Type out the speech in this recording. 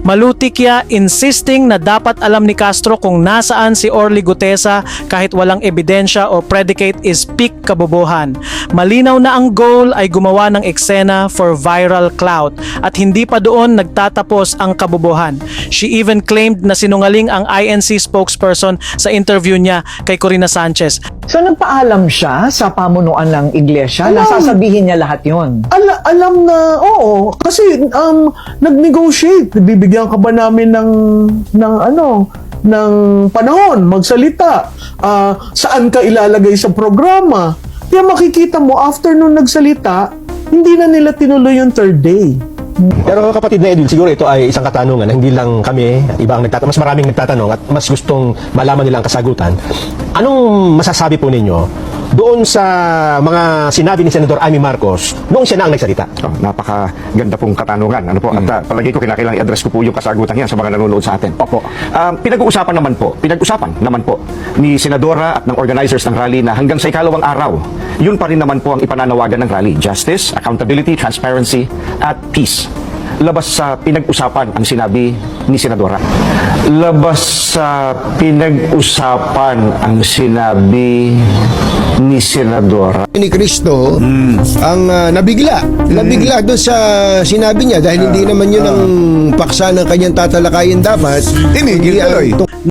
Malutikya insisting na dapat alam ni Castro kung nasaan si Orly Gutesa kahit walang ebidensya o predicate is peak kabobohan. Malinaw na ang goal ay gumawa ng eksena for viral clout at hindi pa doon nagtatapos ang kabobohan. She even claimed na sinungaling ang INC spokesperson sa interview niya kay Corina Sanchez. So nagpaalam siya sa pamunuan ng iglesia na Alam. sasabihin niya lahat yon. Ala, alam na, oo. Kasi um, nag-negotiate. Bibigyan ka ba namin ng, ng ano, ng panahon, magsalita. Ah, saan ka ilalagay sa programa. Kaya makikita mo, after nung nagsalita, hindi na nila tinuloy yung third day. Pero kapatid na Edwin, siguro ito ay isang katanungan na hindi lang kami, iba ang nagtatanong, mas maraming nagtatanong at mas gustong malaman nila ang kasagutan. Anong masasabi po ninyo doon sa mga sinabi ni Senador Amy Marcos noong siya na ang nagsalita? Oh, napakaganda pong katanungan. Ano po? At uh, palagi ko kinakailangan i-address ko po yung kasagutan yan sa mga nanonood sa atin. Opo. Um, pinag-uusapan naman po, pinag-usapan naman po ni Senadora at ng organizers ng rally na hanggang sa ikalawang araw, yun pa rin naman po ang ipananawagan ng rally. Justice, accountability, transparency, at peace. Labas sa pinag-usapan ang sinabi ni Senadora. Labas sa pinag-usapan ang sinabi Senadora. ni Kristo ang ah, nabigla. Nabigla doon sa sinabi niya dahil hindi naman yun ang paksa ng kanyang tatalakayin dapat. Tinigil Kundi ang tuloy. tung-